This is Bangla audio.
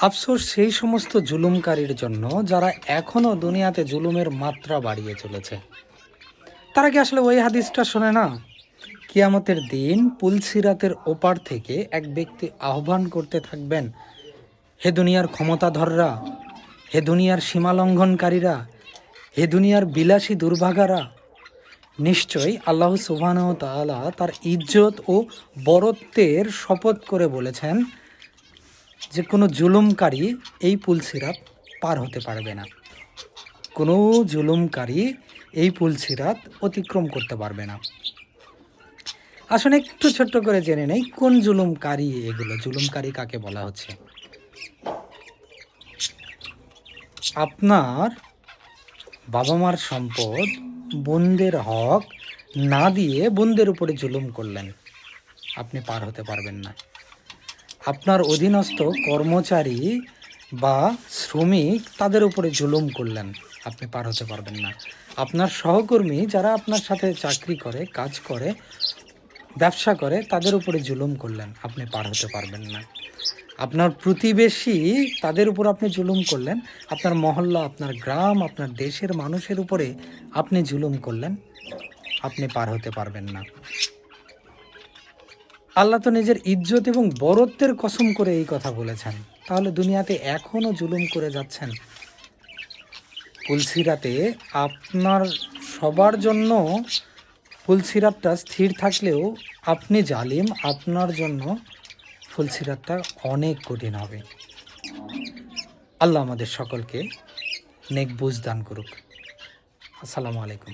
আফসোস সেই সমস্ত জুলুমকারীর জন্য যারা এখনও দুনিয়াতে জুলুমের মাত্রা বাড়িয়ে চলেছে। তারা কি আসলে ওই হাদিসটা শোনে না? কিয়ামতের দিন পুলসিরাতের ওপার থেকে এক ব্যক্তি আহ্বান করতে থাকবেন, হে দুনিয়ার ক্ষমতাধররা, হে দুনিয়ার সীমালঙ্ঘনকারীরা, হে দুনিয়ার বিলাসী দুর্ভাগারা, নিশ্চয়ই আল্লাহ তাআলা তার ইজ্জত ও বরত্বের শপথ করে বলেছেন যে কোনো জুলুমকারী এই পুল সিরাত পার হতে পারবে না। কোনো জুলুমকারী এই পুল সিরাত অতিক্রম করতে পারবে না। আসলে একটু ছোট্ট করে জেনে নেই, কোন জুলুমকারী এগুলো? জুলুমকারী কাকে বলা হচ্ছে? আপনার বাবা মার সম্পদ বোনদের হক না দিয়ে বোনদের উপরে জুলুম করলেন। আপনি পার হতে পারবেন না। আপনার অধীনস্থ কর্মচারী বা শ্রমিক তাদের উপরে জুলুম করলেন। আপনি পার হতে পারবেন না। আপনার সহকর্মী যারা আপনার সাথে চাকরি করে, কাজ করে, ব্যবসা করে, তাদের উপরে জুলুম করলেন। আপনি পার হতে পারবেন না। আপনার প্রতিবেশী তাদের উপর আপনি জুলুম করলেন। আপনার মহল্লা, আপনার গ্রাম, আপনার দেশের মানুষের উপরে আপনি জুলুম করলেন। আপনি পার হতে পারবেন না। আল্লাহ তো নিজের ইজ্জত এবং বরত্বের কসম করে এই কথা বলেছেন। তাহলে দুনিয়াতে এখনও জুলুম করে যাচ্ছেন। পুলসিরাতে আপনার সবার জন্য ফুলসিরাতটা স্থির থাকলেও আপনি জালিম, আপনার জন্য ফুলসিরাতটা অনেক কঠিন হবে। আল্লাহ আমাদের সকলকে নেক বুঝ দান করুক। আসসালামু আলাইকুম।